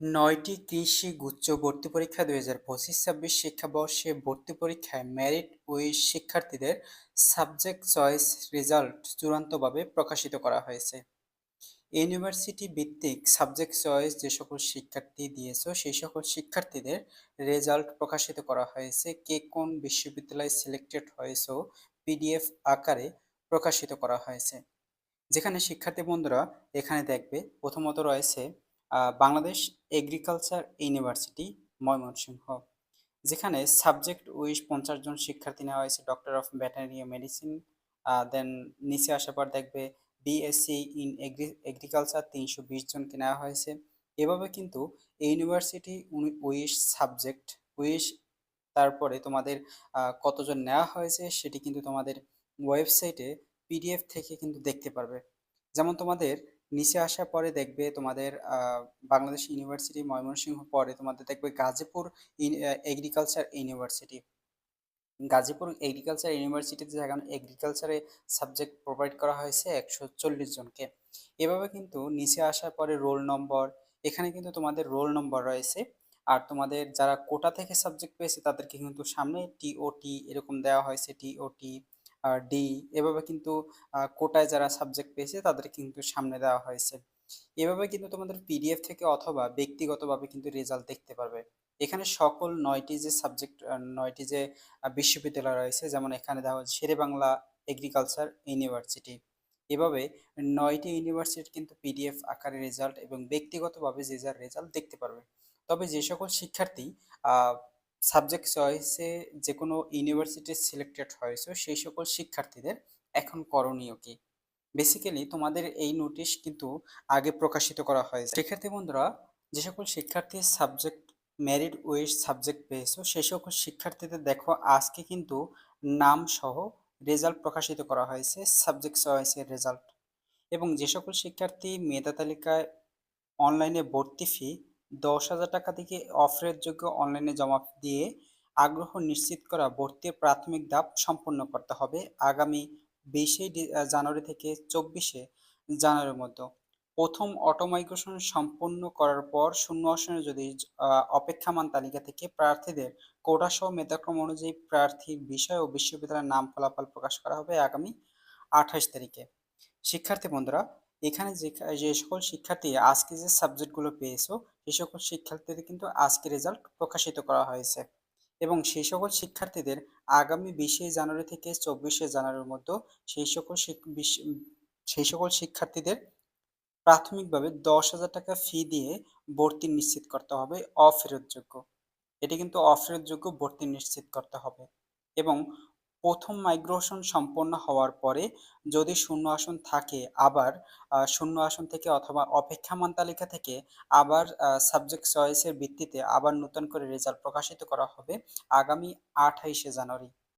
নয়টি কৃষি গুচ্ছ ভর্তি পরীক্ষা দুই হাজার পঁচিশ ছাব্বিশ শিক্ষাবর্ষে ভর্তি পরীক্ষায় মেরিট ওই শিক্ষার্থীদের সাবজেক্ট চয়েস রেজাল্ট চূড়ান্তভাবে প্রকাশিত করা হয়েছে। ইউনিভার্সিটি ভিত্তিক সাবজেক্ট চয়েস যে সকল শিক্ষার্থী দিয়েছ, সেই সকল শিক্ষার্থীদের রেজাল্ট প্রকাশিত করা হয়েছে। কে কোন বিশ্ববিদ্যালয়ে সিলেক্টেড হয়েছো পিডিএফ আকারে প্রকাশিত করা হয়েছে। যেখানে শিক্ষার্থী বন্ধুরা এখানে দেখবে প্রথমত রয়েছে বাংলাদেশ এগ্রিকালচার ইউনিভার্সিটি, ময়মনসিংহ, যেখানে সাবজেক্ট উইশ পঞ্চাশ জন শিক্ষার্থী নেওয়া হয়েছে doctor of veterinary medicine then নিচে আসার পর দেখবে বিএসসি ইন এগ্রি এগ্রিকালচার তিনশো বিশ জনকে নেওয়া হয়েছে। এভাবে কিন্তু ইউনিভার্সিটি উইশ সাবজেক্ট, উইশ তারপরে তোমাদের কতজন নেওয়া হয়েছে সেটি কিন্তু তোমাদের ওয়েবসাইটে পিডিএফ থেকে কিন্তু দেখতে পারবে। যেমন তোমাদের নিচে আসার পরে দেখবে তোমাদের বাংলাদেশ ইউনিভার্সিটি ময়মনসিংহ পরে তোমাদের দেখবে Gazipur agriculture university Gazipur agriculture ইউনিভার্সিটিতে এখন এগ্রিকালচারে সাবজেক্ট প্রোভাইড করা হয়েছে একশো চল্লিশ জনকে। এভাবে কিন্তু নিচে আসার পরে রোল নম্বর এখানে কিন্তু তোমাদের রোল নম্বর রয়েছে। আর তোমাদের যারা কোটা থেকে সাবজেক্ট পেয়েছে তাদেরকে কিন্তু সামনে টিওটি এরকম দেওয়া হয়েছে টিওটি ডি এভাবে কিন্তু কোটায় যারা সাবজেক্ট পেয়েছে তাদের কিন্তু সামনে দেওয়া হয়েছে। এভাবে কিন্তু তোমাদের পিডিএফ থেকে অথবা ব্যক্তিগতভাবে কিন্তু রেজাল্ট দেখতে পারবে। এখানে সকল নয়টি যে সাবজেক্ট নয়টি যে বিশ্ববিদ্যালয় রয়েছে, যেমন এখানে দেওয়া হচ্ছে শেরেবাংলা এগ্রিকালচার ইউনিভার্সিটি এভাবে নয়টি ইউনিভার্সিটির কিন্তু পিডিএফ আকারে রেজাল্ট এবং ব্যক্তিগতভাবে যে যার রেজাল্ট দেখতে পারবে। তবে যে সকল শিক্ষার্থী সাবজেক্ট চয়েসে যে কোনো ইউনিভার্সিটি সিলেক্টেড হয়েছে সেই সকল শিক্ষার্থীদের এখন করণীয় কি? বেসিক্যালি তোমাদের এই নোটিশ কিন্তু আগে প্রকাশিত করা হয়েছে। শিক্ষার্থী বন্ধুরা, যে সকল শিক্ষার্থী সাবজেক্ট মেরিট ওয়েস সাবজেক্ট পেয়েছ সেই সকল শিক্ষার্থীদের দেখো, আজকে কিন্তু নাম সহ রেজাল্ট প্রকাশিত করা হয়েছে সাবজেক্ট চয়েসের রেজাল্ট এবং যে সকল শিক্ষার্থী মেধা তালিকায় অনলাইনে ভর্তি ফি দশ হাজার টাকা থেকে অফারের যোগ্য অনলাইনে জমা দিয়ে আগ্রহ নিশ্চিত করা ভর্তির প্রাথমিক ধাপ সম্পন্ন করতে হবে আগামী বিশে জানুয়ারি থেকে চব্বিশে জানুয়ারির মধ্যে। প্রথম অটোমাইগ্রেশন সম্পন্ন করার পর শূন্য আসনে যদি অপেক্ষামান তালিকা থেকে প্রার্থীদের কোটা সহ মেধাক্রম অনুযায়ী প্রার্থীর বিষয় ও বিশ্ববিদ্যালয়ের নাম ফলাফল প্রকাশ করা হবে আগামী আঠাশ তারিখে। শিক্ষার্থী বন্ধুরা এখানে যে যে সকল শিক্ষার্থী আজকে যে সাবজেক্টগুলো পেয়েছ সেই সকল শিক্ষার্থীদের কিন্তু আজকে রেজাল্ট প্রকাশিত করা হয়েছে। এবং সেই সকল শিক্ষার্থীদের আগামী বিশে জানুয়ারি থেকে চব্বিশে জানুয়ারির মধ্যে সেই সকল সেই সকল শিক্ষার্থীদের প্রাথমিকভাবে দশ হাজার টাকা ফি দিয়ে ভর্তি নিশ্চিত করতে হবে, অফেরতযোগ্য। এটি কিন্তু অফেরতযোগ্য ভর্তি নিশ্চিত করতে হবে। এবং প্রথম মাইগ্রেশন সম্পন্ন হওয়ার পরে যদি শূন্য আসন থাকে আবার শূন্য আসন থেকে অথবা অপেক্ষামান তালিকা থেকে আবার সাবজেক্ট চয়েসের ভিত্তিতে আবার নতুন করে রেজাল্ট প্রকাশিত করা হবে আগামী আঠাইশে জানুয়ারি।